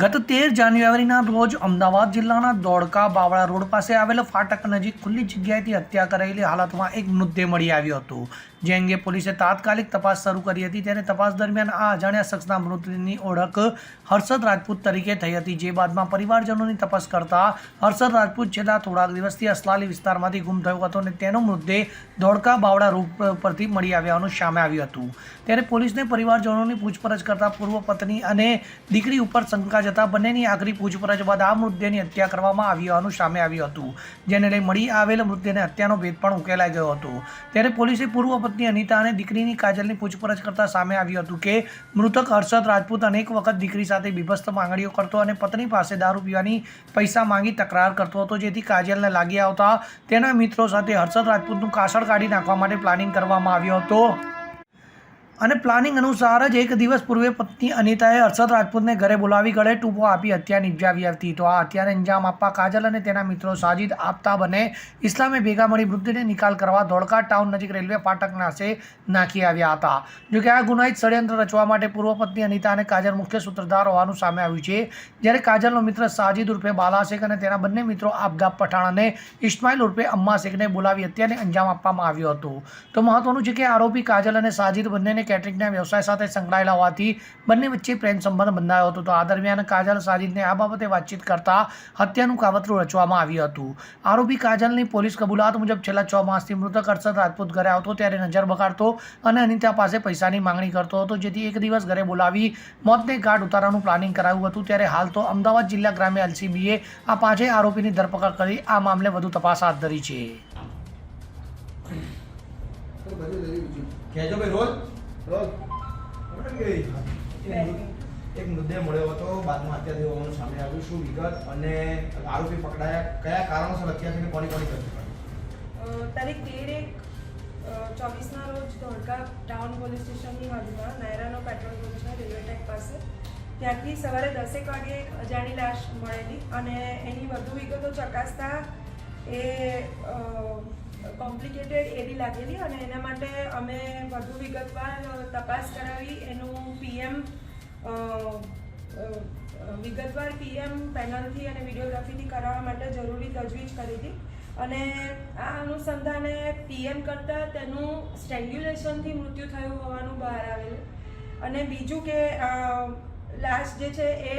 ગત તેર જાન્યુઆરીના રોજ અમદાવાદ જિલ્લાના દોડકા બાવળા રોડ પાસે આવેલા ફાટક નજીક ખુલ્લી જગ્યાએથી હત્યા કરાયેલી હાલતમાં એક મૃતદેહ મળી આવ્યો હતો. જે અંગે પોલીસે તાત્કાલિક તપાસ શરૂ કરી હતી. ત્યારે તપાસ દરમિયાન આ અજાણ્યા શખ્સના મૃતદેહની ઓળખ હર્ષદ રાજપૂત તરીકે થઈ હતી. જે બાદમાં પરિવારજનોની તપાસ કરતા હર્ષદ રાજપૂત છેલ્લા થોડાક દિવસથી અસલાલી વિસ્તારમાંથી ગુમ થયો હતો અને તેનો મૃતદેહ ધોળકા બાવળા રૂપ પરથી મળી આવ્યાનું સામે આવ્યું હતું. ત્યારે પોલીસને પરિવારજનોની પૂછપરછ કરતા પૂર્વ પત્ની અને દીકરી ઉપર શંકા જતા બંનેની આખરી પૂછપરછ બાદ આ મૃતદેહની હત્યા કરવામાં આવી હોવાનું સામે આવ્યું હતું, જેને લઈ મળી આવેલ મૃતદેહને હત્યાનો ભેદ પણ ઉકેલાઈ ગયો હતો. ત્યારે પોલીસે પૂર્વ પત્ની અનિતા અને દીકરીની કાજલની પૂછપરછ કરતા સામે આવ્યું હતું કે મૃતક હર્ષદ રાજપૂત અનેક વખત દીકરી સાથે બીભસ્ત માંગણીઓ કરતો અને પત્ની પાસે દારૂ પીવાની પૈસા માંગી તકરાર કરતો હતો, જેથી કાજલને લાગી આવતા તેના મિત્રો સાથે હર્ષદ રાજપૂતનું કાસળ કાઢી નાખવા માટે પ્લાનિંગ કરવામાં આવ્યો હતો. અને પ્લાનિંગ અનુસાર જ એક દિવસ પૂર્વે પત્ની અનિતાએ હર્ષદ રાજપૂતને ઘરે બોલાવી ગળે ટૂંપો આપી હત્યા નિપજાવી હતી. તો આ હત્યાને અંજામ આપવા કાજલ અને તેના મિત્રો સાજિદ આપતા બને. ઇસ્લામે ભેગા મળી મૃતદેહને નિકાલ કરવા ધોળકા ટાઉન નજીક રેલવે ફાટક નાસે નાખી આવ્યા હતા. જોકે આ ગુનાહિત ષડયંત્ર રચવા માટે પૂર્વ પત્ની અનિતા અને કાજલ મુખ્ય સૂત્રધાર હોવાનું સામે આવ્યું છે. જ્યારે કાજલનો મિત્ર સાજિદ ઉર્ફે બાલા શેખ અને તેના બંને મિત્રો આબદાબ પઠાણ અને ઇસ્માઇલ ઉર્ફે અમ્મા શેખને બોલાવી હત્યાને અંજામ આપવામાં આવ્યો હતો. તો મહત્વનું છે કે આરોપી કાજલ અને સાજિદ બંનેને કેટરિંગના વ્યવસાય સાથે સંકળાયેલા હોવાથી બંને વચ્ચે પ્રેમ સંબંધ બંધાયો હતો. તો આ દરમિયાન કાજલ સાજિદને આ બાબતે વાતચીત કરતા હત્યાનું કાવતરું રચવામાં આવ્યું હતું. આરોપી કાજલની પોલીસ કબૂલાત મુજબ છેલ્લા છ માસથી મૃતક હર્ષદ રાજપૂત ઘરે આવતો, ત્યારે નજર બગાડતો અને અનિતા પાસે પૈસાની માંગણી કરતો હતો. જેથી એક દિવસ ઘરે બોલાવી મોતને ઘાટ ઉતારવાનું પ્લાનિંગ કરાયું હતું. ત્યારે હાલ તો અમદાવાદ જિલ્લા ગ્રામ્ય એલસીબીએ આ પાંચેય આરોપીની ધરપકડ કરી આ મામલે વધુ તપાસ હાથ ધરી છે. એક મુદ્દે મળ્યો હતો. બાદમાં હત્યા થઈ હોવાનું સામે આવ્યું શું વિગત? અને આરોપી પકડાયા કયા કારણોસર હત્યા થઈને કોની કોની કરતી તારીખ તેર એક ચોવીસના રોજ ધોળકા ટાઉન પોલીસ સ્ટેશનની બાજુમાં નાયરાનો પેટ્રોલ પંપ છે, રેલવે ટ્રેક પાસે. ત્યાંથી સવારે દસેક વાગે અજાણી લાશ મળેલી અને એની વધુ વિગતો ચકાસતા એ કોમ્પ્લિકેટેડ એવી લાગેલી અને એના માટે અમે વધુ વિગતવાર તપાસ કરાવી. એનું પીએમ વિગતવાર પીએમ પેનલથી અને વિડીયોગ્રાફીથી કરાવવા માટે જરૂરી તજવીજ કરી હતી. અને આ અનુસંધાને પીએમ કરતાં તેનું સ્ટેન્ગ્યુલેશનથી મૃત્યુ થયું હોવાનું બહાર આવેલું. અને બીજું કે લાશ જે છે એ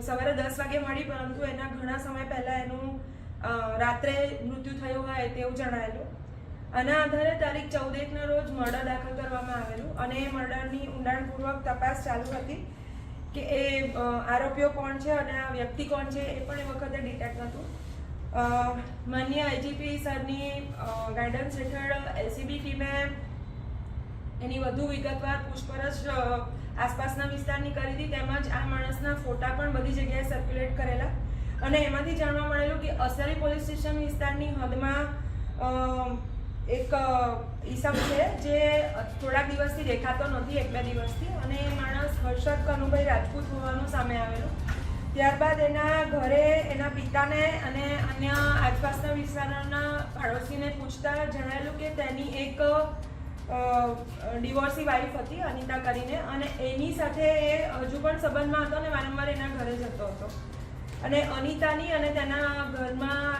સવારે દસ વાગે મળી, પરંતુ એના ઘણા સમય પહેલાં એનું રાત્રે મૃત્યુ થયું હોય તેવું જણાયેલું. આના આધારે તારીખ ચૌદેકના રોજ મર્ડર દાખલ કરવામાં આવેલું અને એ મર્ડરની ઊંડાણપૂર્વક તપાસ ચાલુ હતી કે એ આરોપીઓ કોણ છે અને આ વ્યક્તિ કોણ છે એ પણ એ વખતે ડિટેક્ટ નહોતું. અ, માન્ય આઈજીપી સરની ગાઈડન્સ હેઠળ એલસીબી ટીમે એની વધુ વિગતવાર પૂછપરછ આસપાસના વિસ્તારની કરી હતી. તેમજ આ માણસના ફોટા પણ બધી જગ્યાએ સર્ક્યુલેટ કરેલા. અને એમાંથી જાણવા મળેલું કે અસરી પોલીસ સ્ટેશન વિસ્તારની હદમાં એક ઈસમ છે જે થોડાક દિવસથી દેખાતો નથી, એક બે દિવસથી અને એ માણસ હર્ષદ કનુભાઈ રાજપૂત હોવાનું સામે આવેલું. ત્યારબાદ એના ઘરે એના પિતાને અને અન્ય આસપાસના વિસ્તારના પાડોશીને પૂછતા જણાયેલું કે તેની એક ડિવોર્સી વાઈફ હતી, અનિતા કરીને, અને એની સાથે એ હજુ પણ સંબંધમાં હતો અને વારંવાર એના ઘરે જતો હતો. અને અનિતાની અને તેના ઘરમાં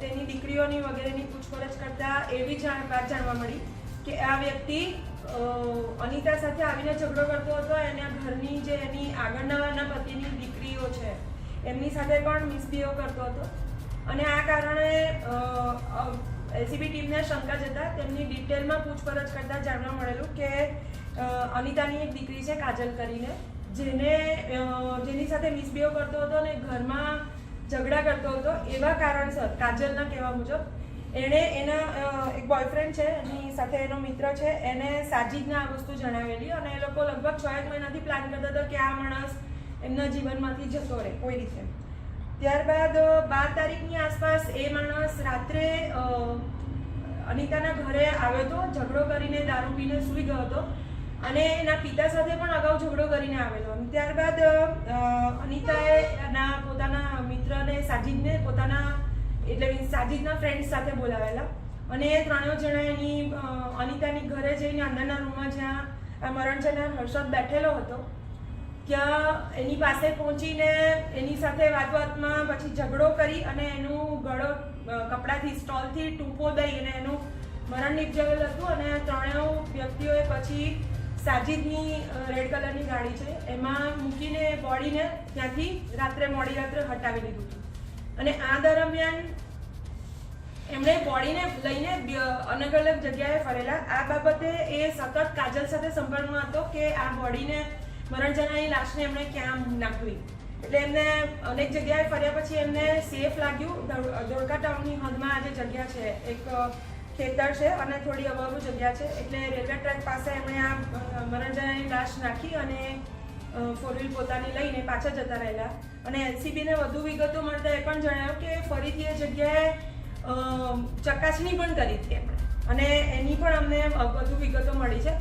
તેની દીકરીઓની વગેરેની પૂછપરછ કરતા એવી વાત જાણવા મળી કે આ વ્યક્તિ અનિતા સાથે આવીને ઝઘડો કરતો હતો એના ઘરની જે એની આગળના પતિની દીકરીઓ છે, એમની સાથે પણ મિસબિહેવ કરતો હતો. અને આ કારણે એસીબી ટીમને શંકા જતા તેમની ડિટેલમાં પૂછપરછ કરતા જાણવા મળેલું કે અનિતાની એક દીકરી છે કાજલ કરીને. જેને જેની સાથે મિસબિહેવ કરતો હતો અને ઘરમાં ઝઘડા કરતો હતો, એવા કારણસર, કાજલના કહેવા મુજબ, એણે એના એક બોયફ્રેન્ડ છે, એની સાથે એનો મિત્ર છે, એને સાજીદને આ વસ્તુ જણાવેલી અને એ લોકો લગભગ છ એક મહિનાથી પ્લાન કરતા હતા કે આ માણસ એમના જીવનમાંથી જતો રહે, કોઈ રીતે. ત્યારબાદ બાર તારીખની આસપાસ એ માણસ રાત્રે અનિતાના ઘરે આવ્યો હતો, ઝઘડો કરીને દારૂ પીને સૂઈ ગયો હતો અને એના પિતા સાથે પણ કરીને આવેલો. અને ત્યારબાદ અનિતાએ એના પોતાના મિત્રને સાજિદને પોતાના, એટલે સાજિદના ફ્રેન્ડ્સ સાથે બોલાવેલા. અને એ ત્રણેય જણા એની અનિતાની ઘરે જઈને અંદરના રૂમમાં જ્યાં આ મરણ જનાર હર્ષદ બેઠેલો હતો, ત્યાં એની પાસે પહોંચીને એની સાથે વાત વાતમાં પછી ઝઘડો કરી અને એનું ગળો કપડાથી, સ્ટોલથી ટૂંપો દઈ અને એનું મરણ નિપજાવેલ હતું. અને ત્રણેય વ્યક્તિઓએ પછી સાજીદની રેડ કલરની ગાડી છે. એમાં મૂકીને બોડીને ત્યાંથી રાત્રે મોડી રાત્રે હટાવી દીધું હતું. અને આ દરમિયાન એમણે બોડીને લઈને અલગ અલગ જગ્યાએ ફરેલા. આ બાબતે એ સતત કાજલ સાથે સંપર્કમાં હતો કે આ બોડીને મરણ જનારની લાશને એમણે ક્યાં નાખવી. એટલે એમને અનેક જગ્યાએ ફર્યા પછી એમને સેફ લાગ્યું. ધોળકા ટાઉનની હદમાં જે જગ્યા છે, એક ખેતર છે અને થોડી અવારું જગ્યા છે. એટલે રેલવે ટ્રેક પાસે એમણે આ મરણજાની લાશ નાખી અને ફોર વ્હીલ પોતાની લઈને પાછા જતા રહેલા. અને એનસીબીને વધુ વિગતો મળતા એ પણ જણાવ્યું કે ફરીથી એ જગ્યાએ ચકાસણી પણ કરી હતી એમણે. અને એની પણ અમને વધુ વિગતો મળી છે.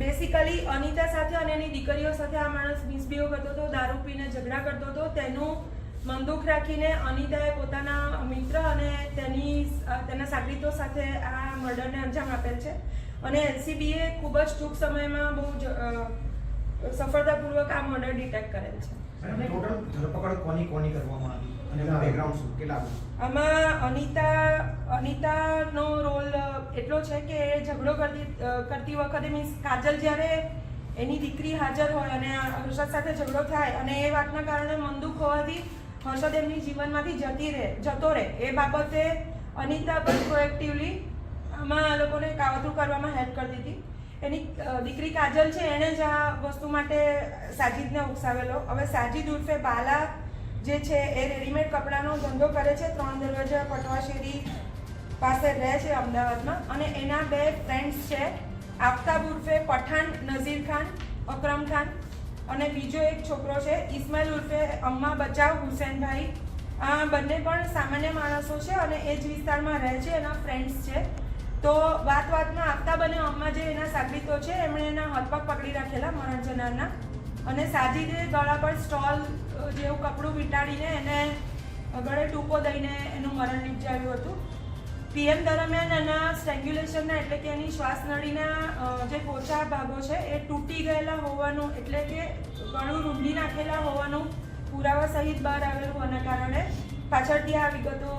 બેસિકલી અનિતા સાથે અને એની દીકરીઓ સાથે આ માણસ મિસબિહેવ કરતો હતો, દારૂ પીને ઝઘડા કરતો હતો. તેનું મનદુખ રાખીને અનિતાએ પોતાના મિત્ર અને તેની તેના સાગરીતો સાથે આ મર્ડરને અંજામ આપેલ છે. અને એનસીબીએ ખૂબ જ ટૂંક સમયમાં બહુ સફળતાપૂર્વક આ મર્ડર ડિટેક્ટ કરેલ છે. ટોટલ ધરપકડ કોની કોની કરવામાં આવી? અને બેકગ્રાઉન્ડ શું? કેટલા બધા? આમાં અનિતા અનિતાનો રોલ એટલો છે કે એ ઝઘડો કરતી કરતી વખતે મીન્સ કાજલ જ્યારે એની દીકરી હાજર હોય અને હર્ષદ સાથે ઝઘડો થાય અને એ વાતના કારણે મનદુખ હોવાથી હર્ષદ એમની જીવનમાંથી જતી રહે, જતો રહે. એ બાબતે અનિતા પણ પ્રોએક્ટિવલી આમાં આ લોકોને કાવતરું કરવામાં હેલ્પ કરતી હતી. એની દીકરી કાજલ છે, એણે જ આ વસ્તુ માટે સાજિદને ઉકસાવેલો. હવે સાજિદ ઉર્ફે બાલા જે છે, એ રેડીમેડ કપડાનો ધંધો કરે છે. ત્રણ દરવાજા, પટવાશેરી પાસે રહે છે અમદાવાદમાં. અને એના બે ફ્રેન્ડ્સ છે, આફતાબ ઉર્ફે પઠાણ નઝીર ખાન, અકરમ ખાન. અને બીજો એક છોકરો છે ઇસ્માઇલ ઉર્ફે અમ્મા બચાવ હુસેનભાઈ. આ બંને પણ સામાન્ય માણસો છે અને એ જ વિસ્તારમાં રહે છે, એના ફ્રેન્ડ્સ છે. તો વાત વાતમાં આપતા બને અમ્મા જે એના સાગરીતો છે, એમણે એના હથપગ પકડી રાખેલા મરણ જનારના. અને સાજીદે ગળા પર સ્ટોલ જેવું કપડું વીંટાડીને એને ગળે ટૂંકો દઈને એનું મરણ નિપજાવ્યું હતું. પીએમ દરમિયાન એના સ્ટ્રેંગ્યુલેશનના એટલે કે એની શ્વાસનળીના જે પોચા ભાગો છે, એ તૂટી ગયેલા હોવાનું, એટલે કે ઘણું રૂંધી નાખેલા હોવાનું પુરાવા સહિત બહાર આવેલું હોવાના કારણે પાછળથી આ વિગતો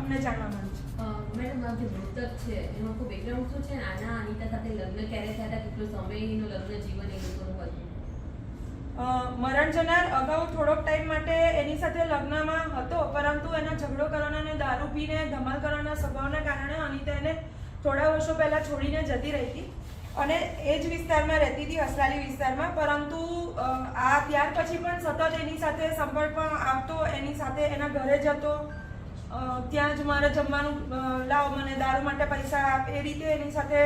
અમને જાણવા મળી છે. મેડમ, આ જે મૃતક છે, એમાં કોઈ બેકગ્રાઉન્ડ શું છે આના અનિતા સાથે લગ્ન ક્યારે થયા હતા, કેટલો સમયનું લગ્ન જીવન એ લોકોનું હતું? મરણ જનાર અગાઉ થોડોક ટાઈમ માટે એની સાથે લગ્નમાં હતો, પરંતુ એના ઝઘડો કરવાના અને દારૂ પીને ધમાલ કરવાના સ્વભાવના કારણે અનિતા એને થોડા વર્ષો પહેલાં છોડીને જતી રહી હતી અને એ જ વિસ્તારમાં રહેતી હતી અસલાલી વિસ્તારમાં. પરંતુ આ ત્યાર પછી પણ સતત એની સાથે સંપર્કમાં આવતો, એની સાથે એના ઘરે જતો ત્યાં જ મારે જમવાનું લાવ, મને દારૂ માટે પૈસા આપ, એ રીતે એની સાથે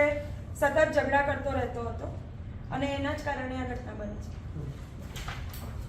સતત ઝઘડા કરતો રહેતો હતો. અને એના જ કારણે આ ઘટના બની છે.